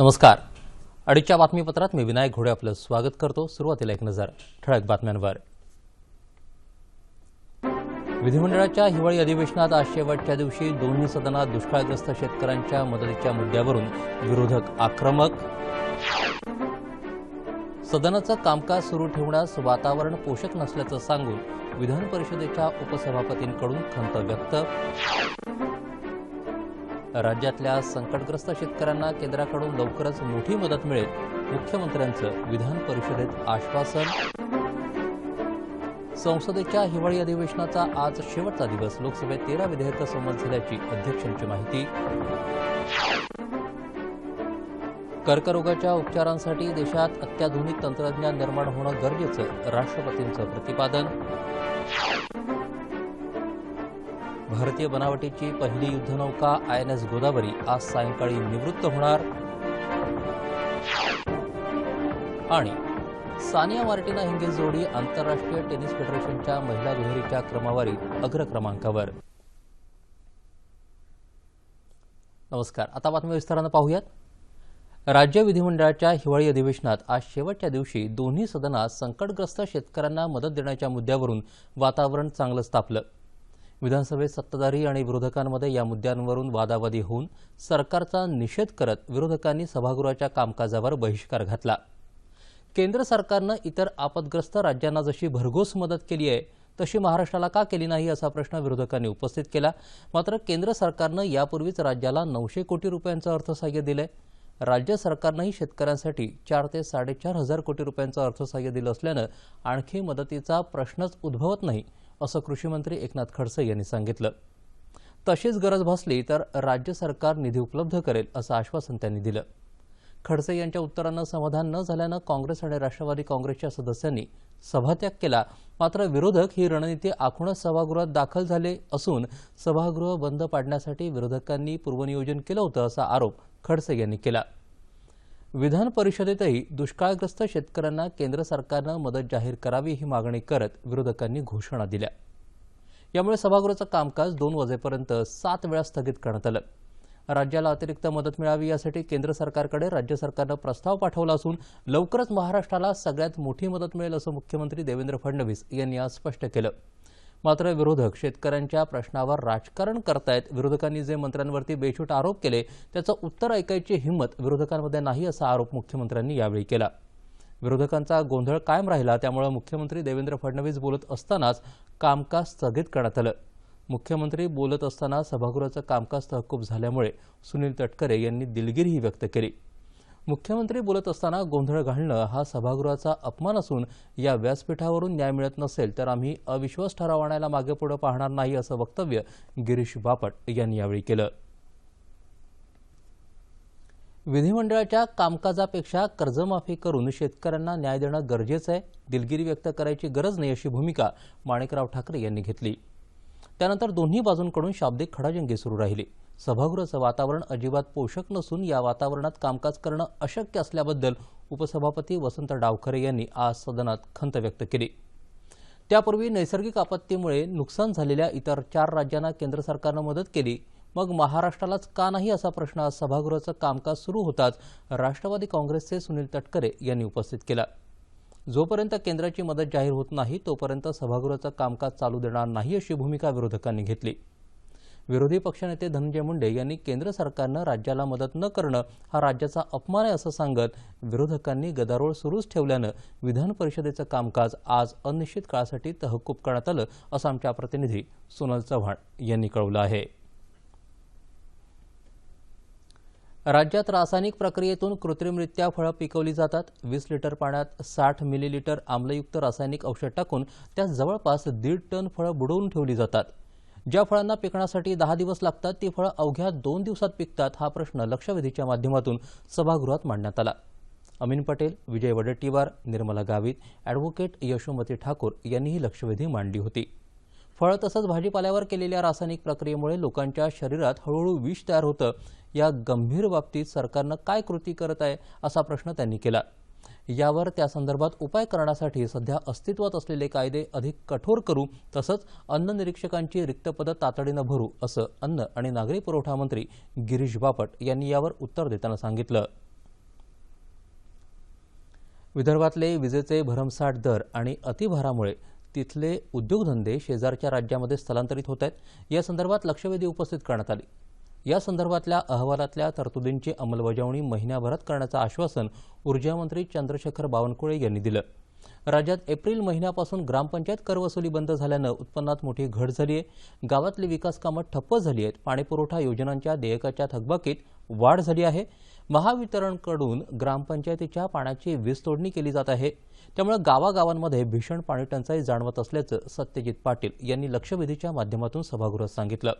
नमस्कार. अडीचच्या बातमीपत्रात मी विनायक घोडे आपलं स्वागत करतो. सुरुवातीला एक नजर ठळक बातम्यांवर. विधिमंडळाच्या हिवाळी अधिवेशनात आज शेवटच्या दिवशी दोन्ही सदनात दुष्काळग्रस्त शेतकऱ्यांच्या मदतीच्या मुद्द्यावरून विरोधक आक्रमक. सदनाचं कामकाज सुरू ठेवण्यास वातावरण पोषक नसल्याचं सांगून विधान परिषदेच्या उपसभापतींकडून खंत व्यक्त. राज्यातल्या संकटग्रस्त शेतकऱ्यांना केंद्राकडून लवकरच मोठी मदत मिळेल मुख्यमंत्र्यांचं विधान परिषदेत आश्वासन. संसदेच्या हिवाळी अधिवेशनाचा आज शेवटचा दिवस लोकसभेत तेरा विधेयकं संमत झाल्याची अध्यक्षांची माहिती. कर्करोगाच्या उपचारांसाठी देशात अत्याधुनिक तंत्रज्ञान निर्माण होणं गरजेचं राष्ट्रपतींचं प्रतिपादन. भारतीय बनावटीची पहिली युद्धनौका आय एन एस गोदावरी आज सायंकाळी निवृत्त होणार. आणि सानिया मार्टिना हिंगेल जोडी आंतरराष्ट्रीय टेनिस फेडरेशनच्या महिला दुहेरीच्या क्रमवारीत अग्रक्रमांकावर नमस्कार. आता बातमी विस्तारानं पाहूयात. राज्य विधिमंडळाच्या हिवाळी अधिवेशनात आज शेवटच्या दिवशी दोन्ही सदनात संकटग्रस्त शेतकऱ्यांना मदत देण्याच्या मुद्द्यावरून वातावरण चांगलंच तापलं विधानसभेत सत्ताधारी आणि विरोधकांमध्ये या मुद्द्यांवरून वादावादी होऊन सरकारचा निषेध करत विरोधकांनी सभागृहाच्या कामकाजावर बहिष्कार घातला. केंद्र सरकारनं इतर आपदग्रस्त राज्यांना जशी भरघोस मदत केली आहे तशी महाराष्ट्राला का केली नाही असा प्रश्न विरोधकांनी उपस्थित केला. मात्र केंद्र सरकारनं यापूर्वीच राज्याला नऊशे कोटी रुपयांचं अर्थसहाय्य दिलंय. राज्य सरकारनंही शेतकऱ्यांसाठी चार ते साडेचार हजार कोटी रुपयांचं अर्थसहाय्य दिलं असल्यानं आणखी मदतीचा प्रश्नच उद्भवत नाही असं कृषीमंत्री एकनाथ खडसे यांनी सांगितलं. तशीच गरज भासली तर राज्य सरकार निधी उपलब्ध करेल असं आश्वासन त्यांनी दिलं. खडसे यांच्या उत्तरानं समाधान न झाल्यानं काँग्रेस आणि राष्ट्रवादी काँग्रेसच्या सदस्यांनी सभात्याग केला. मात्र विरोधक ही रणनीती आखूनच सभागृहात दाखल झाले असून सभागृह बंद पाडण्यासाठी विरोधकांनी पूर्वनियोजन केलं होतं असा आरोप खडसे यांनी केला. विधान परिषदेतही दुष्काळग्रस्त शेतकऱ्यांना केंद्र सरकारनं मदत जाहीर करावी ही मागणी करत विरोधकांनी घोषणा दिल्या. यामुळे सभागृहाचं कामकाज दोन वाजेपर्यंत सात वेळा स्थगित करण्यात आलं. राज्याला अतिरिक्त मदत मिळावी यासाठी केंद्र सरकारकडे राज्य सरकारनं प्रस्ताव पाठवला असून लवकरच महाराष्ट्राला सगळ्यात मोठी मदत मिळेल असं मुख्यमंत्री देवेंद्र फडणवीस यांनी आज स्पष्ट केलं. मात्र विरोधक शेतकऱ्यांच्या प्रश्नावर राजकारण करतायत. विरोधकांनी जे मंत्र्यांवरती बेछूट आरोप केले त्याचं उत्तर ऐकायची हिंमत विरोधकांमध्ये नाही असा आरोप मुख्यमंत्र्यांनी यावेळी केला. विरोधकांचा गोंधळ कायम राहिला त्यामुळे मुख्यमंत्री देवेंद्र फडणवीस बोलत असतानाच कामकाज स्थगित करण्यात आलं. मुख्यमंत्री बोलत असताना सभागृहाचं कामकाज तहकूब झाल्यामुळे सुनील तटकरे यांनी दिलगिरीही व्यक्त केली. मुख्यमंत्री बोलत असताना गोंधळ घालणं हा सभागृहाचा अपमान असून या व्यासपीठावरून न्याय मिळत नसेल तर आम्ही अविश्वास ठराव आणायला मागे पुढे पाहणार नाही असं वक्तव्य गिरीश बापट यांनी यावेळी केलं. विधिमंडळाच्या कामकाजापेक्षा कर्जमाफी करून शेतकऱ्यांना न्याय देणं गरजेचं आहे दिलगिरी व्यक्त करायची गरज नाही अशी भूमिका माणिकराव ठाकरे यांनी घेतली. त्यानंतर दोन्ही बाजूंकडून शाब्दिक खडाजंगी सुरू राहिली. सभागृहाचं वातावरण अजिबात पोषक नसून या वातावरणात कामकाज करणं अशक्य असल्याबद्दल उपसभापती वसंत डावखरे यांनी आज सदनात खंत व्यक्त केली. त्यापूर्वी नैसर्गिक आपत्तीमुळे नुकसान झालेल्या इतर चार राज्यांना केंद्र सरकारनं मदत केली. मग महाराष्ट्रालाच का नाही असा प्रश्न आज सभागृहाचं कामकाज सुरू होताच राष्ट्रवादी काँग्रेसचे सुनील तटकरे यांनी उपस्थित केला. जोपर्यंत केंद्राची मदत जाहीर होत नाही तोपर्यंत सभागृहाचं कामकाज चालू देणार नाही अशी भूमिका विरोधकांनी घेतली. विरोधी पक्षनेते धनंजय मुंडे यांनी केंद्र सरकारनं राज्याला मदत न करणं हा राज्याचा अपमान आहे असं सांगत विरोधकांनी गदारोळ सुरूच ठेवल्यानं विधान परिषदेचं कामकाज आज अनिश्चित काळासाठी तहकूब करण्यात आलं असं आमच्या प्रतिनिधी सोनल चव्हाण यांनी कळवलं आहे. राज्यात रासायनिक प्रक्रियेतून कृत्रिमरित्या फळं पिकवली जातात. वीस लिटर पाण्यात साठ मिलीलिटर आम्लयुक्त रासायनिक औषध टाकून त्यात जवळपास दीड टन फळं बुडवून ठेवली जातात. ज्या फळांना पिकण्यासाठी दहा दिवस लागतात ती फळं अवघ्या दोन दिवसात पिकतात हा प्रश्न लक्षवेधीच्या माध्यमातून सभागृहात मांडण्यात आला. अमीन पटेल विजय वडेट्टीवार निर्मला गावित ॲडव्होकेट यशोमती ठाकूर यांनीही लक्षवेधी मांडली होती. फळं तसंच भाजीपाल्यावर केलेल्या रासायनिक प्रक्रियेमुळे लोकांच्या शरीरात हळूहळू विष तयार होतं. या गंभीर बाबतीत सरकारनं काय कृती करत आहे असा प्रश्न त्यांनी केला. यावर त्या संदर्भात उपाय करण्यासाठी सध्या अस्तित्वात असलेले कायदे अधिक कठोर करू तसंच अन्न निरीक्षकांची रिक्त पदं तातडीनं भरू असं अन्न आणि नागरी पुरवठा मंत्री गिरीश बापट यांनी यावर उत्तर देताना सांगितलं. विदर्भातले विजेचे भरमसाठ दर आणि अतिभारामुळे तिथले उद्योगधंदे शेजारच्या राज्यामध्ये स्थलांतरित होत आहेत. या संदर्भात लक्षवेधी उपस्थित करण्यात आली. या संदर्भातल्या अहवालातल्या तरतुदींची अंमलबजावणी महिन्याभरात करण्याचं आश्वासन ऊर्जामंत्री चंद्रशेखर बावनकुळे यांनी दिलं. राज्यात एप्रिल महिन्यापासून ग्रामपंचायत करवसुली बंद झाल्यानं उत्पन्नात मोठी घट झाली आहे. गावातली विकास कामं ठप्प झाली आहेत. पाणीपुरवठा योजनांच्या देयकाच्या थकबाकीत वाढ झाली आहे. महावितरणकडून ग्रामपंचायतीच्या पाण्याची वीज तोडणी केली जात आहे. त्यामुळे गावागावांमध्ये भीषण पाणी टंचाई जाणवत असल्याचं सत्यजित पाटील यांनी लक्षवेधीच्या माध्यमातून सभागृहात सांगितलं.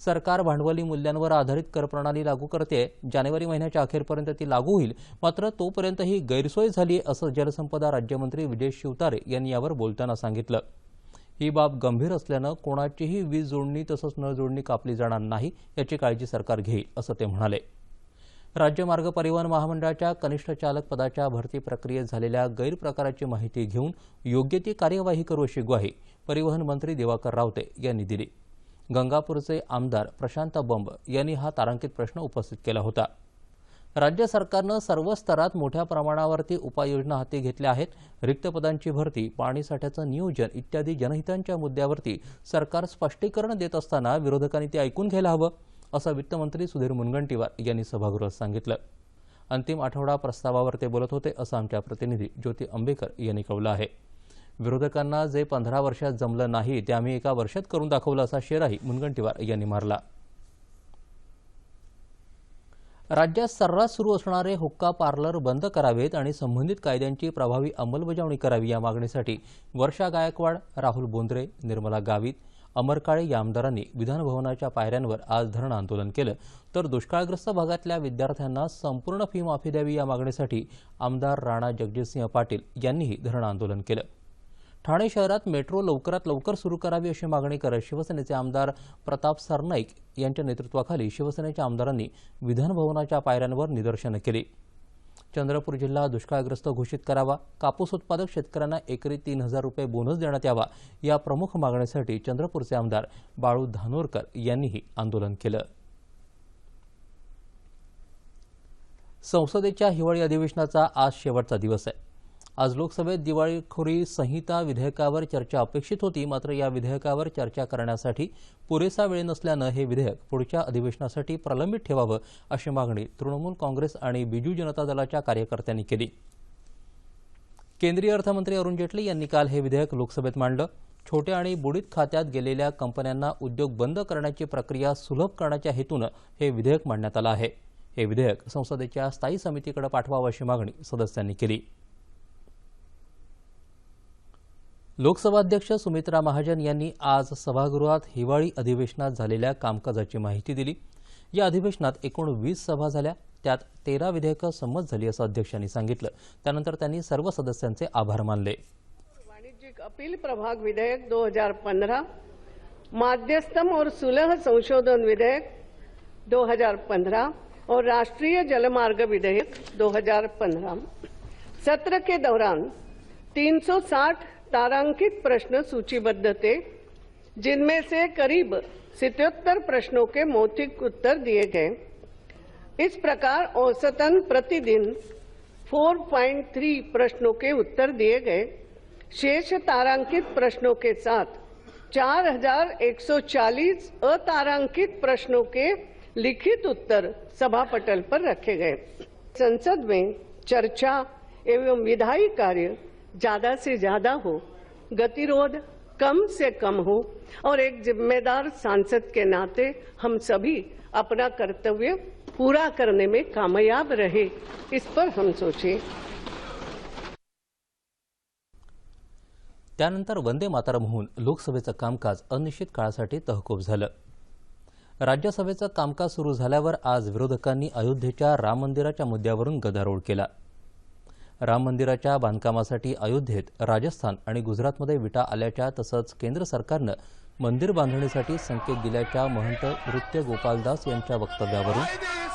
सरकार भांडवली मूल्यांवर आधारित कर प्रणाली लागू करते. जानेवारी महिन्याच्या अखेरपर्यंत ती लागू होईल. मात्र तोपर्यंत ही गैरसोय झाली असं जलसंपदा राज्यमंत्री विजय शिवतारे यांनी यावर बोलताना सांगितलं. ही बाब गंभीर असल्यानं कोणाचीही वीज जोडणी तसंच नळ जोडणी कापली जाणार नाही याची काळजी सरकार घेईल असं ते म्हणाले. राज्य मार्ग परिवहन महामंडळाच्या कनिष्ठ चालक पदाच्या भरती प्रक्रियेत झालेल्या गैरप्रकाराची माहिती घेऊन योग्य ती कार्यवाही करू अशी ग्वाही परिवहन मंत्री दिवाकर रावते यांनी दिली. गंगापूरचे आमदार प्रशांत बंब यांनी हा तारांकित प्रश्न उपस्थित केला होता. राज्य सरकारनं सर्व स्तरात मोठ्या प्रमाणावरती उपाययोजना हाती घेतल्या आहेत. रिक्त पदांची भरती पाणीसाठ्याचं नियोजन इत्यादी जनहितांच्या मुद्द्यावरती सरकार स्पष्टीकरण देत असताना विरोधकांनी ते ऐकून घ्यायला हवं असं वित्तमंत्री सुधीर मुनगंटीवार यांनी सभागृहात सांगितलं. अंतिम आठवडा प्रस्तावावर ते बोलत होते असं आमच्या प्रतिनिधी ज्योती आंबेकर यांनी कळवलं आहे. विरोधकांना जे पंधरा वर्षात जमलं नाही ते आम्ही एका वर्षात करून दाखवलं असा शेराही मुनगंटीवार यांनी मारला. राज्यात सर्रास सुरू असणारे हुक्का पार्लर बंद करावेत आणि संबंधित कायद्यांची प्रभावी अंमलबजावणी करावी या मागणीसाठी वर्षा गायकवाड राहुल बोंद्रे निर्मला गावित अमर काळे या आमदारांनी विधानभवनाच्या पायऱ्यांवर आज धरण आंदोलन केलं. तर दुष्काळग्रस्त भागातल्या विद्यार्थ्यांना संपूर्ण फी माफी द्यावी या मागणीसाठी आमदार राणा जगजितसिंह पाटील यांनीही धरण आंदोलन केलं. ठाणे शहरात मेट्रो लवकरात लवकर सुरू करावी अशी मागणी करत शिवसेनेचे आमदार प्रताप सरनाईक यांच्या नेतृत्वाखाली शिवसेनेच्या आमदारांनी विधानभवनाच्या पायऱ्यांवर निदर्शनं केली. चंद्रपूर जिल्हा दुष्काळग्रस्त घोषित करावा कापूस उत्पादक शेतकऱ्यांना एकरी तीन हजार रुपये बोनस देण्यात यावा या प्रमुख मागणीसाठी चंद्रपूरचे आमदार बाळू धानोरकर यांनीही आंदोलन केलं. संसदेच्या हिवाळी अधिवेशनाचा आज शेवटचा दिवस आहे. आज लोकसभेत दिवाळीखोरी संहिता विधेयकावर चर्चा अपेक्षित होती मात्र या विधेयकावर चर्चा करण्यासाठी पुरेसा वेळ नसल्यानं हे विधेयक पुढच्या अधिवेशनासाठी प्रलंबित ठेवावं अशी मागणी तृणमूल काँग्रेस आणि बिजू जनता दलाच्या कार्यकर्त्यांनी केली. केंद्रीय अर्थमंत्री अरुण जेटली यांनी काल हे विधेयक लोकसभेत मांडलं. छोट्या आणि बुडीत खात्यात गेलेल्या कंपन्यांना उद्योग बंद करण्याची प्रक्रिया सुलभ करण्याच्या हेतूनं हे विधेयक मांडण्यात आलं आहे. हे विधेयक संसदेच्या स्थायी समितीकडे पाठवावं अशी मागणी सदस्यांनी केली. लोकसभा अध्यक्ष सुमित्रा महाजन यांनी आज सभागृहात हिवाळी अधिवेशनात झालेल्या कामकाजाची माहिती दिली. या अधिवेशनात एकूण वीस सभा झाल्या. त्यात तेरा विधेयकं संमत झाली असं अध्यक्षांनी सांगितलं. त्यानंतर त्यांनी सर्व सदस्यांचे आभार मानले. वाणिज्यिक अपील प्रभाग विधेयक 2015 माध्यस्थम और सुलह संशोधन विधेयक 2015 और राष्ट्रीय जलमार्ग विधेयक 2015 सत्र के दौरान 360 तारांकित प्रश्न सूचीबद्ध थे जिनमें से करीब सितहत्तर प्रश्नों के मौखिक उत्तर दिए गए। इस प्रकार औसतन प्रतिदिन 4.3 प्रश्नों के उत्तर दिए गए। शेष तारांकित प्रश्नों के साथ 4,140 अतारांकित प्रश्नों के लिखित उत्तर सभा पटल पर रखे गए। संसद में चर्चा एवं विधायी कार्य ज्यादा से ज्यादा हो गतिरोध कम से कम हो और एक जिम्मेदार सांसद के नाते हम सभी अपना कर्तव्य पूरा करने में कामयाब रहे इस पर हम सोचे। त्यानंतर वंदे मातरमहून होऊन लोकसभेचं कामकाज अनिश्चित काळासाठी तहकूब झालं. राज्यसभेचं कामकाज सुरू झाल्यावर आज विरोधकांनी अयोध्येच्या राम मंदिराच्या मुद्द्यावरून गदारोळ केला. राम मंदिराच्या बांधकामासाठी अयोध्येत राजस्थान आणि गुजरातमध्ये विटा आल्याच्या तसंच केंद्र सरकारनं मंदिर बांधणीसाठी संकेत दिल्याच्या महंत नृत्य गोपालदास यांच्या वक्तव्यावरून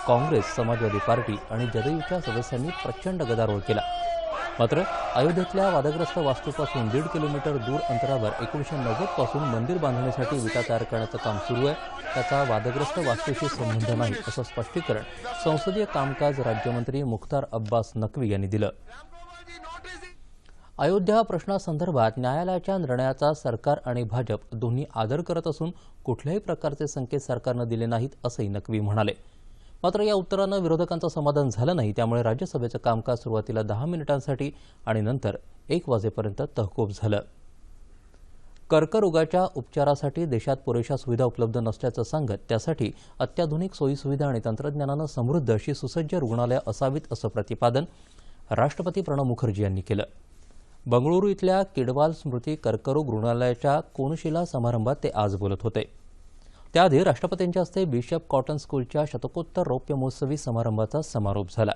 काँग्रेस समाजवादी पार्टी आणि जदयूच्या सदस्यांनी प्रचंड गदारोळ केला. मात्र अयोध्येतल्या वादग्रस्त वास्तूपासून दीड किलोमीटर दूर अंतरावर एकोणीशे नव्वदपासून मंदिर बांधण्यासाठी विटा तयार करण्याचं काम सुरू आहे. त्याचा वादग्रस्त वास्तूशी संबंध नाही असं स्पष्टीकरण संसदीय कामकाज राज्यमंत्री मुख्तार अब्बास नक्वी यांनी दिलं. अयोध्या प्रश्नासंदर्भात न्यायालयाच्या निर्णयाचा सरकार आणि भाजप दोन्ही आदर करत असून कुठल्याही प्रकारचे संकेत सरकारनं दिले नाहीत असंही नक्वी म्हणाले. मात्र या उत्तरानं विरोधकांचं समाधान झालं नाही त्यामुळे राज्यसभेचं कामकाज सुरुवातीला दहा मिनिटांसाठी आणि नंतर एक वाजेपर्यंत तहकूब झालं. कर्करोगाच्या उपचारासाठी देशात पुरेशा सुविधा उपलब्ध नसल्याचं सांगत त्यासाठी अत्याधुनिक सोयीसुविधा आणि तंत्रज्ञानानं समृद्ध अशी सुसज्ज रुग्णालयं असावीत असं प्रतिपादन राष्ट्रपती प्रणव मुखर्जी यांनी केलं. बंगळुरू इथल्या किडवाल स्मृती कर्करोग रुग्णालयाच्या कोनशिला समारंभात ते आज बोलत होते. त्याआधी राष्ट्रपतींच्या हस्ते बिशप कॉटन स्कूलच्या शतकोत्तर रौप्य महोत्सवी समारंभाचा समारोप झाला.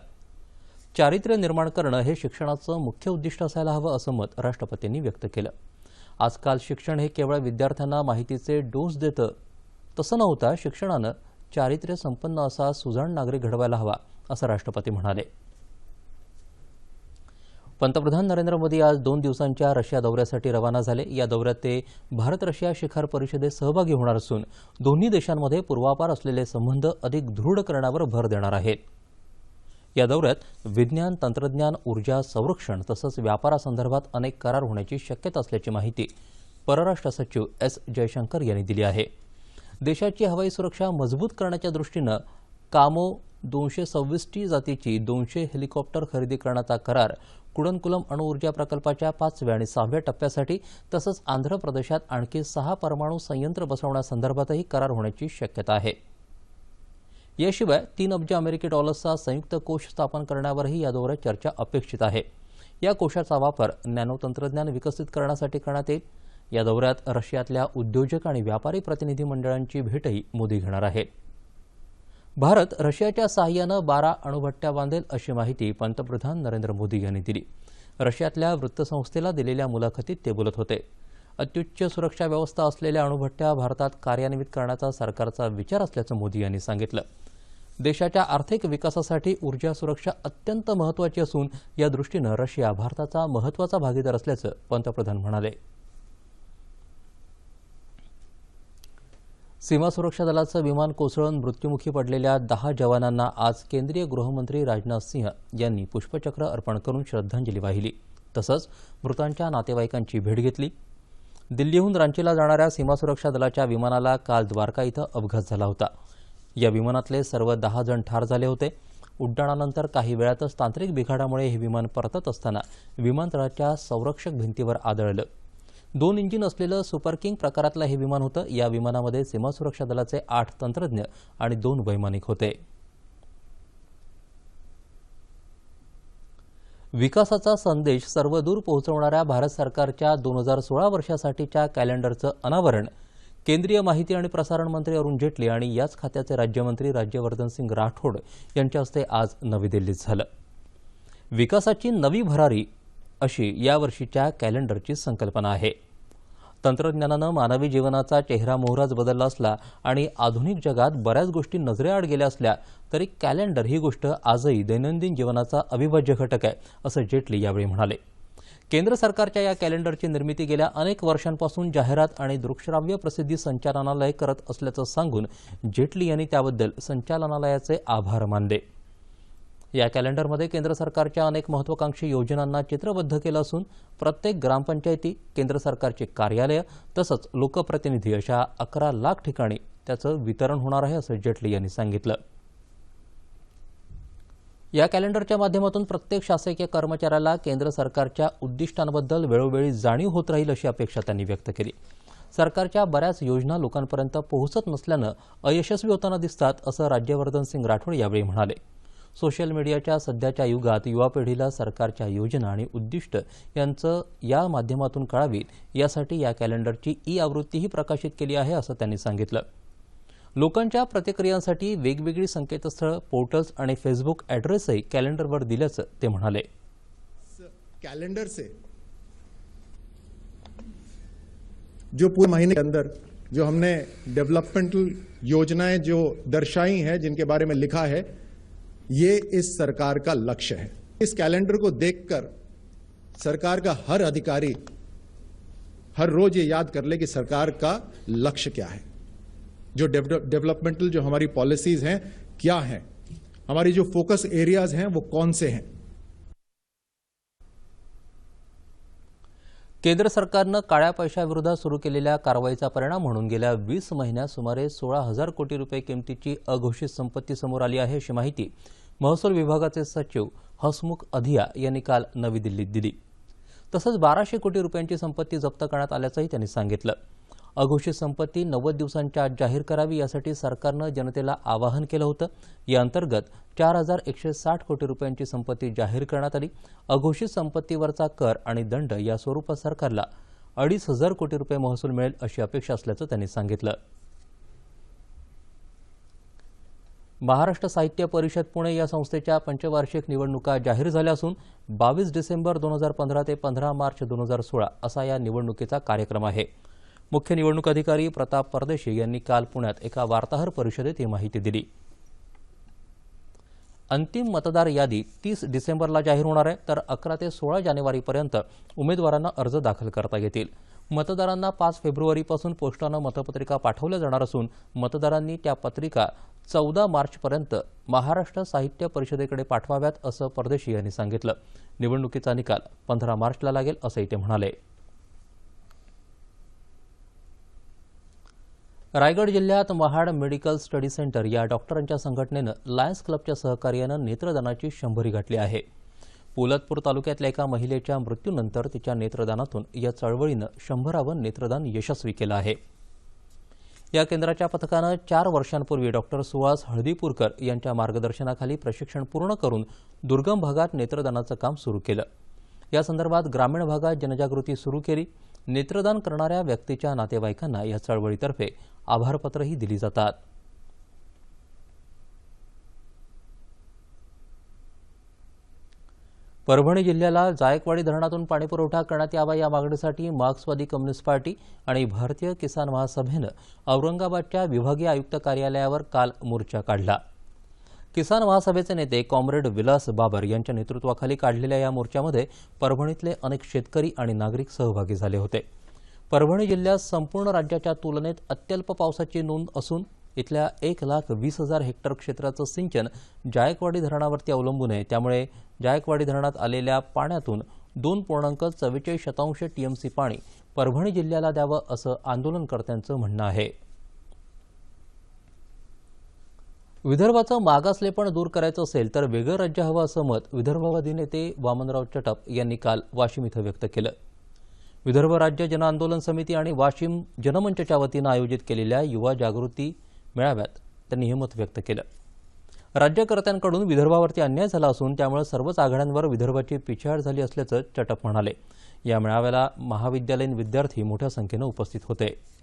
चारित्र्य निर्माण करणं हे शिक्षणाचं मुख्य उद्दिष्ट असायला हवं असं मत राष्ट्रपतींनी व्यक्त केलं. आजकाल शिक्षण हे केवळ विद्यार्थ्यांना माहितीचे डोस देतं तसं नव्हता शिक्षणानं चारित्र्य संपन्न असा सुजाण नागरिक घडवायला हवा असं राष्ट्रपती म्हणाले. पंतप्रधान नरेंद्र मोदी आज दोन दिवसांच्या रशिया दौऱ्यासाठी रवाना झाले. या दौऱ्यात ते भारत रशिया शिखर परिषदेत सहभागी होणार असून दोन्ही देशांमध्ये पूर्वापार असलेले संबंध अधिक दृढ करण्यावर भर देणार आहेत. या दौऱ्यात विज्ञान तंत्रज्ञान ऊर्जा संरक्षण तसंच व्यापारासंदर्भात अनेक करार होण्याची शक्यता असल्याची माहिती परराष्ट्र सचिव एस. जयशंकर यांनी दिली आहे. देशाची हवाई सुरक्षा मजबूत करण्याच्या दृष्टीनं कामो दोनशे सव्वीस टी जातीची दोनशे हेलिकॉप्टर खरेदी करण्याचा करार कुडनकुलम अणुऊर्जा प्रकल्पाच्या पाचव्या आणि सहाव्या टप्प्यासाठी तसंच आंध्र प्रदेशात आणखी सहा परमाणू संयंत्र बसवण्यासंदर्भातही करार होण्याची शक्यता आहे. याशिवाय तीन अब्ज अमेरिकी डॉलर्सचा संयुक्त कोष स्थापन करण्यावरही या दौऱ्यात चर्चा अपेक्षित आहे. या कोशाचा वापर नॅनो तंत्रज्ञान विकसित करण्यासाठी करण्यात येईल. या दौऱ्यात रशियातल्या उद्योजक आणि व्यापारी प्रतिनिधी मंडळांची भेटही मोदी घेणार आहेत. भारत रशियाच्या सहाय्यानं बारा अणुभट्ट्या बांधेल अशी माहिती पंतप्रधान नरेंद्र मोदी यांनी दिली. रशियातल्या वृत्तसंस्थेला दिलेल्या मुलाखतीत ते बोलत होते. अत्युच्च सुरक्षा व्यवस्था असलेल्या अणुभट्ट्या भारतात कार्यान्वित करण्याचा सरकारचा विचार असल्याचं मोदी यांनी सांगितलं. देशाच्या आर्थिक विकासासाठी ऊर्जा सुरक्षा अत्यंत महत्वाची असून या दृष्टीनं रशिया भारताचा महत्त्वाचा भागीदार असल्याचं पंतप्रधान म्हणाले. सीमा सुरक्षा दलाचं विमान कोसळून मृत्युमुखी पडलेल्या दहा जवानांना आज केंद्रीय गृहमंत्री राजनाथ सिंह यांनी पुष्पचक्र अर्पण करून श्रद्धांजली वाहिली. तसंच मृतांच्या नातेवाईकांची भेट घेतली. दिल्लीहून रांचीला जाणाऱ्या सीमा सुरक्षा दलाच्या विमानाला काल द्वारका इथं अपघात झाला होता. या विमानातले सर्व दहा जण ठार झाले होते. उड्डाणानंतर काही वेळातच तांत्रिक बिघाडामुळे हे विमान परतत असताना विमानतळाच्या संरक्षक भिंतीवर आदळलं. दोन इंजिन असलेलं सुपर किंग प्रकारातलं हे विमान होतं. या विमानामध्ये सीमा सुरक्षा दलाचे आठ तंत्रज्ञ आणि दोन वैमानिक होते. विकासाचा संदेश सर्वदूर पोहोचवणाऱ्या भारत सरकारच्या दोन हजार सोळा वर्षासाठीच्या कॅलेंडरचं अनावरण. केंद्रीय माहिती आणि प्रसारण मंत्री अरुण जेटली आणि याच खात्याचे राज्यमंत्री राज्यवर्धन सिंग राठोड यांच्या हस्ते आज नवी दिल्लीत झालं. विकासाची नवी भरारी अशी यावर्षीच्या कॅलेंडरची संकल्पना आहे. तंत्रज्ञानानं मानवी जीवनाचा चेहरा मोहराच बदलला असला आणि आधुनिक जगात बऱ्याच गोष्टी नजरेआड गेल्या असल्या तरी कॅलेंडर ही गोष्ट आजही दैनंदिन जीवनाचा अविभाज्य घटक आहे असं जेटली यावेळी म्हणाले. केंद्र सरकारच्या या कॅलेंडरची निर्मिती गेल्या अनेक वर्षांपासून जाहिरात आणि दृकश्राव्य प्रसिद्धी संचालनालय करत असल्याचं सांगून जेटली यांनी त्याबद्दल संचालनालयाचे आभार मानले. या कॅलेंडरमध्ये केंद्र सरकारच्या अनेक महत्वाकांक्षी योजनांना चित्रबद्ध केलं असून प्रत्येक ग्रामपंचायती केंद्र सरकारची कार्यालयं तसंच लोकप्रतिनिधी अशा अकरा लाख ठिकाणी त्याचं वितरण होणार आहे असं जेटली यांनी सांगितलं. या कॅलेंडरच्या माध्यमातून प्रत्येक शासकीय कर्मचाऱ्याला केंद्र सरकारच्या उद्दिष्टांबद्दल वेळोवेळी जाणीव होत राहील अशी अपेक्षा त्यांनी व्यक्त केली. सरकारच्या बऱ्याच योजना लोकांपर्यंत पोहोचत नसल्यानं अयशस्वी होताना दिसतात असं राज्यवर्धन सिंग राठोड यावेळी म्हणाले. सोशल मीडियाच्या सध्याच्या युगात युवा पिढीला सरकारच्या योजना आणि उद्दिष्ट यांचं या माध्यमातून कळावीत यासाठी या कॅलेंडरची ई आवृत्तीही प्रकाशित केली आहे असं त्यांनी सांगितलं. लोकांच्या प्रतिक्रियांसाठी वेगवेगळी संकेतस्थळ पोर्टल्स आणि फेसबुक ॲड्रेसही कॅलेंडरवर दिल्याचं ते म्हणाले. कैलेंडर से जो पूरे महीने के अंदर जो हमने डेवलपमेंटल योजनाएं जो दर्शाई हैं जिनके बारे में लिखा है ये इस सरकार का लक्ष्य है। इस कैलेंडर को देखकर सरकार का हर अधिकारी हर रोज ये याद कर ले कि सरकार का लक्ष्य क्या है। जो डेवलपमेंटल जो हमारी पॉलिसीज़ हैं, क्या हैं? हमारी जो फोकस एरियाज़ हैं, वो कौन से हैं? केंद्र सरकारनं काळ्या पैशाविरोधात सुरू केलेल्या कारवाईचा परिणाम म्हणून गेल्या वीस महिन्यात सुमारे सोळा हजार कोटी रुपये किमतीची अघोषित संपत्ती समोर आली आहे अशी माहिती महसूल विभागाचे सचिव हसमुख अधिया यांनी काल नवी दिल्लीत दिली. तसंच बाराशे कोटी रुपयांची संपत्ती जप्त करण्यात आल्याचंही त्यांनी सांगितलं. अघोषित संपत्ती नव्वद दिवसांच्या आत जाहीर करावी यासाठी सरकारनं जनतेला आवाहन केलं होतं. या अंतर्गत चार हजार एकशे साठ कोटी रुपयांची संपत्ती जाहीर करण्यात आली. अघोषित संपत्तीवरचा कर आणि दंड या स्वरूपात सरकारला अडीच हजार कोटी रुपये महसूल मिळेल अशी अपेक्षा असल्याचं त्यांनी सांगितलं. महाराष्ट्र साहित्य परिषद पुणे या संस्थेच्या पंचवार्षिक निवडणुका जाहीर झाल्या असून बावीस डिसेंबर दोन हजार पंधरा ते पंधरा मार्च दोन हजार सोळा असा या निवडणुकीचा कार्यक्रम आहे. मुख्य निवडणूक अधिकारी प्रताप परदेशी यांनी काल पुण्यात एका वार्ताहर परिषदेत ही माहिती दिली. अंतिम मतदार यादी तीस डिसेंबरला जाहीर होणार आहे तर अकरा ते सोळा जानेवारीपर्यंत उमेदवारांना अर्ज दाखल करता येतील. मतदारांना पाच फेब्रुवारीपासून पोस्टानं मतपत्रिका पाठवल्या जाणार असून मतदारांनी त्या पत्रिका चौदा मार्चपर्यंत महाराष्ट्र साहित्य परिषदेकडे पाठवाव्यात असं परदेशी यांनी सांगितलं. निवडणुकीचा निकाल पंधरा मार्चला लागेल असंही ते म्हणाले. रायगड जिल्ह्यात महाड मेडिकल स्टडी सेंटर या डॉक्टरांच्या संघटनेनं लायन्स क्लबच्या सहकार्यानं नेत्रदानाची शंभरी गाठली आहे. पोलतपूर तालुक्यातल्या एका महिलेच्या मृत्यूनंतर तिच्या नेत्रदानातून या चळवळीनं शंभरावं नेत्रदान यशस्वी केलं आहे. या केंद्राच्या पथकानं चार वर्षांपूर्वी डॉक्टर सुहास हळदीपूरकर यांच्या मार्गदर्शनाखाली प्रशिक्षण पूर्ण करून दुर्गम भागात नेत्रदानाचं काम सुरू केलं. या संदर्भात ग्रामीण भागात जनजागृती सुरू केली. नेत्रदान करणाऱ्या व्यक्तीच्या नातेवाईकांना या चळवळीतर्फे आभारपत्रही दिली जातात. परभणी जिल्ह्याला जायकवाडी धरणातून पाणीपुरवठा करण्यात यावा या मागणीसाठी मार्क्सवादी कम्युनिस्ट पार्टी आणि भारतीय किसान महासभेनं औरंगाबादच्या विभागीय आयुक्त कार्यालयावर काल मोर्चा काढला. किसान महासभेचे नेते कॉम्रेड विलास बाबर यांच्या नेतृत्वाखाली काढलेल्या या मोर्चामध्ये परभणीतले अनेक शेतकरी आणि नागरिक सहभागी झाले होते. परभणी जिल्ह्यात संपूर्ण राज्याच्या तुलनेत अत्यल्प पावसाची नोंद असून इथल्या एक लाख वीस हजार हेक्टर क्षेत्राचं सिंचन जायकवाडी धरणावरती अवलंबून आहे. त्यामुळे जायकवाडी धरणात आलेल्या पाण्यातून दोन पूर्णांक चव्वेचाळीस शतांश टीएमसी पाणी परभणी जिल्ह्याला द्यावं असं आंदोलनकर्त्यांचं म्हणणं आहे. विदर्भाचं मागासलेपण दूर करायचं असेल तर वेगळं राज्य हवं असं मत विदर्भवादी नेते वामनराव चटप यांनी काल वाशिम इथं व्यक्त केलं. विदर्भ राज्य जन आंदोलन समिती आणि वाशिम जनमंचच्या वतीनं आयोजित केलेल्या युवा जागृती मेळाव्यात त्यांनी हे मत व्यक्त केलं. राज्यकर्त्यांकडून विदर्भावरती अन्याय झाला असून त्यामुळे सर्वच आघाड्यांवर विदर्भाची पिछाड झाली असल्याचं चटप म्हणाले. या मेळाव्याला महाविद्यालयीन विद्यार्थी मोठ्या संख्येनं उपस्थित होते.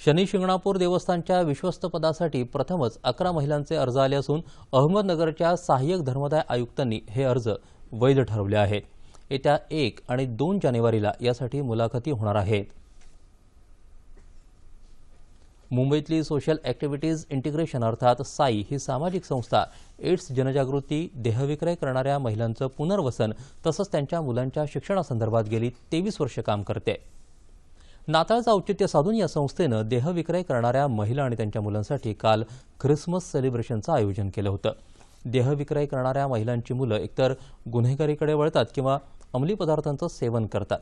शनी शिंगणापूर देवस्थानच्या विश्वस्तपदासाठी प्रथमच अकरा महिलांचे अर्ज आले असून अहमदनगरच्या सहाय्यक धर्मदाय आयुक्तांनी हे अर्ज वैध ठरवले आहेत येत्या एक आणि दोन जानेवारीला यासाठी मुलाखती होणार आहेत. मुंबईतली सोशल ॲक्टिव्हिटीज इंटिग्रेशन अर्थात साई ही सामाजिक संस्था एड्स जनजागृती देहविक्रय करणाऱ्या महिलांचं पुनर्वसन तसंच त्यांच्या मुलांच्या शिक्षणासंदर्भात गेली तेवीस वर्ष काम करते. नाताळचं औचित्य साधून या संस्थेनं देहविक्रय करणाऱ्या महिला आणि त्यांच्या मुलांसाठी काल ख्रिसमस सेलिब्रेशनचं आयोजन केलं होतं. देहविक्रय करणाऱ्या महिलांची मुलं एकतर गुन्हेगारीकडे वळतात किंवा अंमली पदार्थांचं सेवन करतात.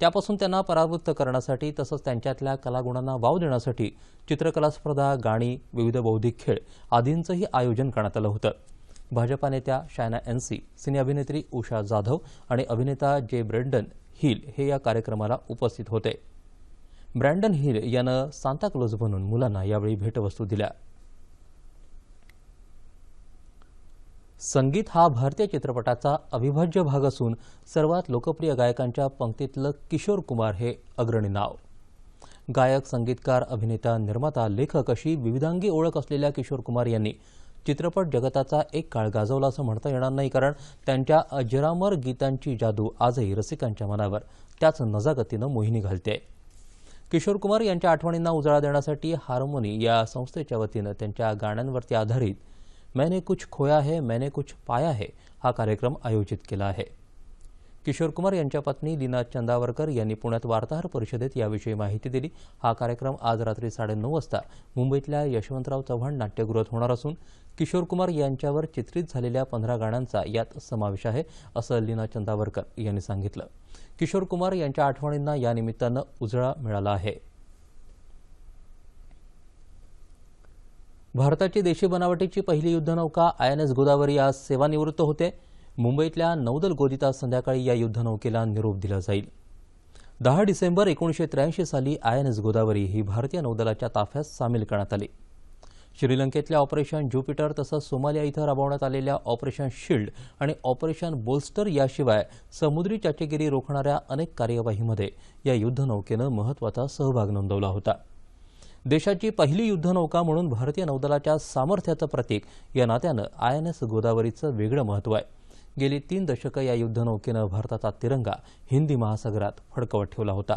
त्यापासून त्यांना परावृत्त करण्यासाठी तसंच त्यांच्यातल्या कलागुणांना वाव देण्यासाठी चित्रकला स्पर्धा गाणी विविध बौद्धिक खेळ आदींचंही आयोजन करण्यात आलं होतं. भाजपा नेत्या शायना एनसी सिने अभिनेत्री उषा जाधव आणि अभिनेता जे ब्रेंडन हिल हे या कार्यक्रमाला उपस्थित होते. ब्रँडन हिल यानं सांताक्लोज बनून मुलांना यावेळी भेटवस्तू दिल्या. संगीत हा भारतीय चित्रपटाचा अविभाज्य भाग असून सर्वात लोकप्रिय गायकांच्या पंक्तीतलं किशोर कुमार हे अग्रणी नाव. गायक संगीतकार अभिनेता निर्माता लेखक अशी विविधांगी ओळख असलेल्या किशोर कुमार यांनी चित्रपट जगताचा एक काळ गाजवला असं म्हणता येणार नाही कारण त्यांच्या अजरामर गीतांची जादू आजही रसिकांच्या मनावर त्याच नजागतीनं मोहिनी घालते. किशोर कुमार यांच्या आठवणींना उजाळा देण्यासाठी हार्मोनी या संस्थेच्या वतीनं त्यांच्या गाण्यांवरती आधारित मैंने कुछ खोया है मैंने कुछ पाया है हा कार्यक्रम आयोजित केला आहे. किशोर कुमार यांच्या पत्नी लीना चंदावरकर यांनी पुण्यात वार्ताहर परिषदेत याविषयी माहिती दिली. हा कार्यक्रम आज रात्री साडेनऊ वाजता मुंबईतल्या यशवंतराव चव्हाण नाट्यगृहात होणार असून किशोर कुमार यांच्यावर चित्रित झालेल्या पंधरा गाण्यांचा यात समावेश आहे असं लीना चंदावरकर यांनी सांगितलं. किशोर कुमार यांच्या आठवणींना या निमित्तानं उजळा मिळाला आहे. भारताची देशी बनावटीची पहिली युद्धनौका आय एन एस गोदावरी आज सेवानिवृत्त होते. मुंबईतल्या नौदल गोदीत आज संध्याकाळी या युद्धनौकेला निरोप दिला जाईल. दहा डिसेंबर एकोणीसशे त्र्याऐंशी साली आय एन एस गोदावरी ही भारतीय नौदलाच्या ताफ्यात सामील करण्यात आली. श्रीलंकेतल्या ऑपरेशन ज्युपिटर तसंच सोमालिया इथं राबवण्यात आलेल्या ऑपरेशन शिल्ड आणि ऑपरेशन बोल्स्टर याशिवाय समुद्री चाचेगिरी रोखणाऱ्या अनेक कार्यवाहीमध्ये या युद्धनौकेनं महत्त्वाचा सहभाग नोंदवला होता. देशाची पहिली युद्धनौका म्हणून भारतीय नौदलाच्या सामर्थ्याचं प्रतीक या नात्यानं आय एन एस गोदावरीचं वेगळं महत्त्व आहे. गेली तीन दशकं या युद्धनौकेनं भारताचा तिरंगा हिंदी महासागरात फडकवत ठेवला होता.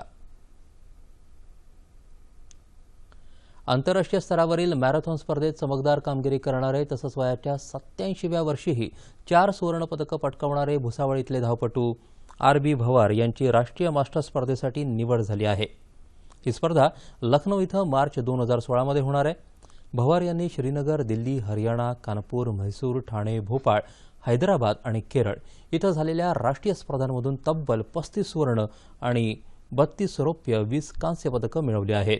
आंतरराष्ट्रीय स्तरावरील मॅरेथॉन स्पर्धेत चमकदार कामगिरी करणारे तसंच वयाच्या सत्याऐंशीव्या वर्षीही चार सुवर्णपदकं पटकावणारे भुसावळीतले धावपटू आर बी भवार यांची राष्ट्रीय मास्टर स्पर्धेसाठी निवड झाली आहे. ही स्पर्धा लखनौ इथं मार्च दोन हजार सोळामध्ये होणार आहे. भवार यांनी श्रीनगर दिल्ली हरियाणा कानपूर म्हैसूर ठाणे भोपाळ हैदराबाद आणि केरळ इथं झालेल्या राष्ट्रीय स्पर्धांमधून तब्बल पस्तीस सुवर्ण आणि बत्तीस रौप्य वीस कांस्य पदकं मिळवली आहेत.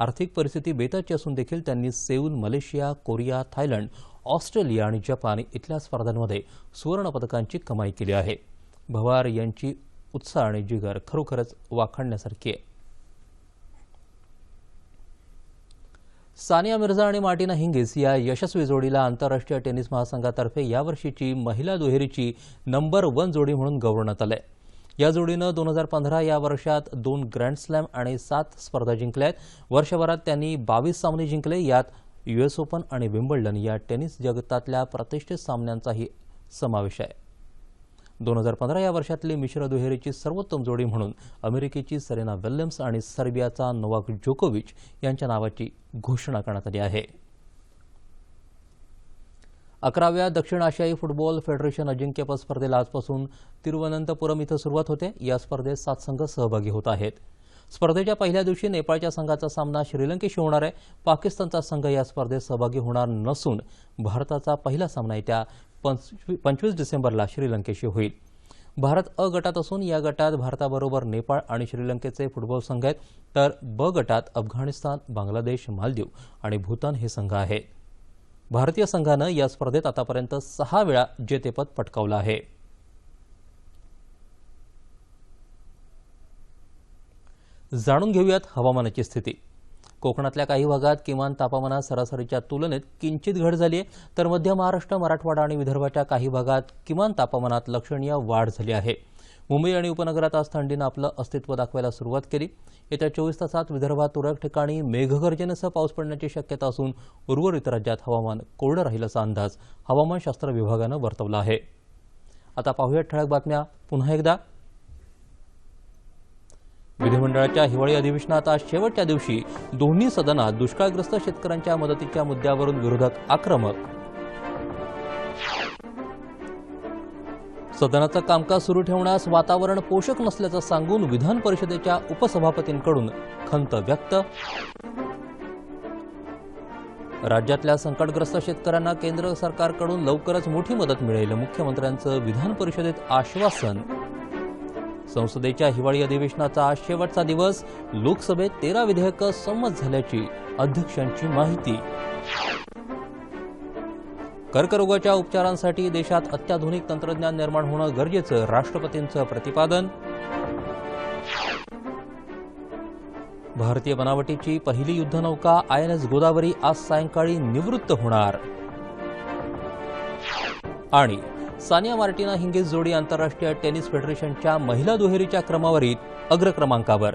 आर्थिक परिस्थिती बेताची असून देखील त्यांनी Seoul Malaysia Korea Thailand Australia आणि जपान इथल्या स्पर्धांमध्ये सुवर्णपदकांची कमाई केली आहे. भवार यांची उत्साह आणि जिगर खरोखरच वाखाणण्यासारखी आहे. सानिया मिर्झा आणि मार्टिना हिंगिस या यशस्वी जोडीला आंतरराष्ट्रीय टेनिस महासंघातर्फे यावर्षीची महिला दुहेरीची नंबर वन जोडी म्हणून गौरवण्यात आहे या जोडीनं दोन हजार पंधरा या वर्षात दोन ग्रँड स्लॅम आणि सात स्पर्धा जिंकल्या आहेत. वर्षभरात त्यांनी बावीस सामने जिंकले. यात युएस ओपन आणि विम्बल्डन या टेनिस जगतातल्या प्रतिष्ठित सामन्यांचाही समावेश आहे. दोन हजार पंधरा या वर्षातली मिश्र दुहेरीची सर्वोत्तम जोडी म्हणून अमेरिकेची सेरेना विल्यम्स आणि सर्बियाचा नोवाक जोकोविच यांच्या नावाची घोषणा करण्यात आली आहे. अकराव्या दक्षिण आशियाई फुटबॉल फेडरेशन अजिंक्यपद स्पर्धेला आजपासून तिरुवनंतपुरम इथं सुरुवात होते. या स्पर्धेत सात संघ सहभागी होत आहेत. स्पर्धेच्या पहिल्या दिवशी नेपाळच्या संघाचा सामना श्रीलंकेशी होणार आहे. पाकिस्तानचा संघ या स्पर्धेत सहभागी होणार नसून भारताचा पहिला सामना येत्या पंचवीस डिसेंबरला श्रीलंकेशी होईल. भारत अ गटात असून या गटात भारताबरोबर नेपाळ आणि श्रीलंकेचे फुटबॉल संघ आहेत. तर ब गटात अफगाणिस्तान बांगलादेश मालदीव आणि भूतान हे संघ आहेत. भारतीय संघानं या स्पर्धेत आतापर्यंत सहा वेळा जेतेपद पटकावलं आहे. जाणून घेऊयात हवामानाची स्थिती. कोकणातल्या काही भागात किमान तापमानात सरासरीच्या तुलनेत किंचित घट झाली आहे तर मध्य महाराष्ट्र मराठवाडा आणि विदर्भाच्या काही भागात किमान तापमानात लक्षणीय वाढ झाली आहे. मुंबई आणि उपनगरात आज थंडीनं आपलं अस्तित्व दाखवायला सुरुवात केली. येत्या चोवीस तासात विदर्भात तुरळक ठिकाणी मेघगर्जनेसह पाऊस पडण्याची शक्यता असून उर्वरित राज्यात हवामान कोरडं राहील असा अंदाज हवामानशास्त्र विभागानं वर्तवला आहे. आता पाहूयात ठळक बातम्या. पुन्हा एकदा. विधिमंडळाच्या हिवाळी अधिवेशनात आज शेवटच्या दिवशी दोन्ही सदनात दुष्काळग्रस्त शेतकऱ्यांच्या मदतीच्या मुद्द्यावरून विरोधक आक्रमक सदनाचं कामकाज सुरू ठेवण्यास वातावरण पोषक नसल्याचं सांगून विधान परिषदेच्या उपसभापतींकडून खंत व्यक्त. राज्यातल्या संकटग्रस्त शेतकऱ्यांना केंद्र सरकारकडून लवकरच मोठी मदत मिळेल मुख्यमंत्र्यांचं विधान परिषदेत आश्वासन. संसदेच्या हिवाळी अधिवेशनाचा आज शेवटचा दिवस लोकसभेत तेरा विधेयकं संमत झाल्याची अध्यक्षांची माहिती. कर्करोगाच्या उपचारांसाठी देशात अत्याधुनिक तंत्रज्ञान निर्माण होणं गरजेचं राष्ट्रपतींचं प्रतिपादन. भारतीय बनावटीची पहिली युद्धनौका आय एन एस गोदावरी आज सायंकाळी निवृत्त होणार. आणि सानिया मार्टिना हिंगीस जोडी आंतरराष्ट्रीय टेनिस फेडरेशनच्या महिला दुहेरीच्या क्रमवारीत अग्रक्रमांकावर.